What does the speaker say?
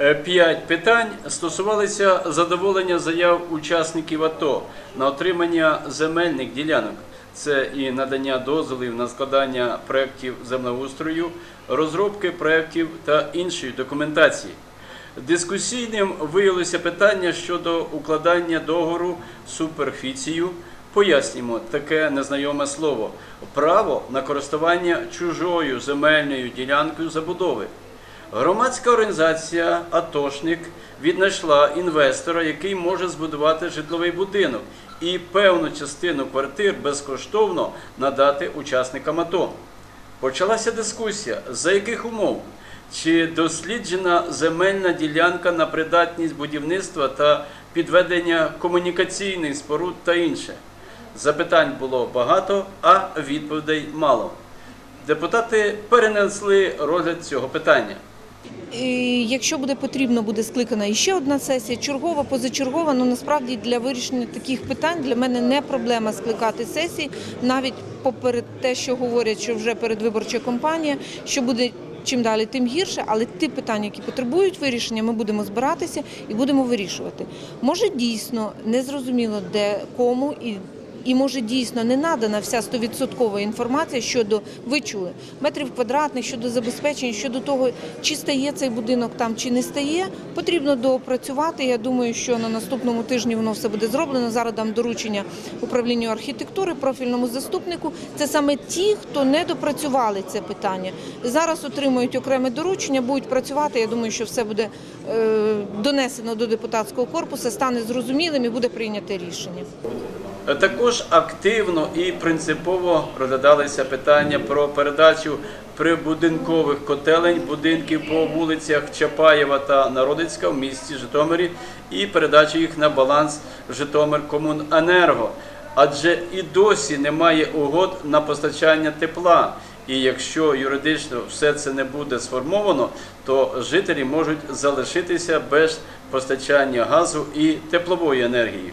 Е, П'ять питань стосувалися задоволення заяв учасників АТО на отримання земельних ділянок. Це і надання дозволів на складання проєктів землеустрою, розробки проєктів та іншої документації. Дискусійним виявилося питання щодо укладання договору суперфіцію. Пояснюємо таке незнайоме слово право на користування чужою земельною ділянкою забудови. Громадська організація Атошник віднайшла інвестора, який може збудувати житловий будинок і певну частину квартир безкоштовно надати учасникам АТО. Почалася дискусія, за яких умов, чи досліджена земельна ділянка на придатність будівництва та підведення комунікаційних споруд та інше. Запитань було багато, а відповідей мало. Депутати перенесли розгляд цього питання. Якщо буде потрібно, буде скликана іще одна сесія, чергова, позачергова. Ну насправді для вирішення таких питань для мене не проблема скликати сесії, навіть поперед те, що говорять, що вже передвиборча кампанія, що буде. Чим далі, тим гірше, але ті питання, які потребують вирішення, ми будемо збиратися і будемо вирішувати. Може дійсно незрозуміло де кому і. І може дійсно не надана вся 100% інформація щодо ви чули метрів квадратних щодо забезпечення, щодо того, чи стає цей будинок там, чи не стає. Потрібно доопрацювати. Я думаю, що на наступному тижні воно все буде зроблено. Зараз дам доручення управлінню архітектури, профільному заступнику. Це саме ті, хто не допрацювали це питання. Зараз отримують окреме доручення, будуть працювати. Я думаю, що все буде е, донесено до депутатського корпусу, стане зрозумілим і буде прийняте рішення. Також активно і принципово розглядалися питання про передачу прибудинкових котелень будинків по вулицях Чапаєва та Народицька в місті Житомирі і передачу їх на баланс Житомиркомуненерго. Адже і досі немає угод на постачання тепла. І якщо юридично все це не буде сформовано, то жителі можуть залишитися без постачання газу і теплової енергії.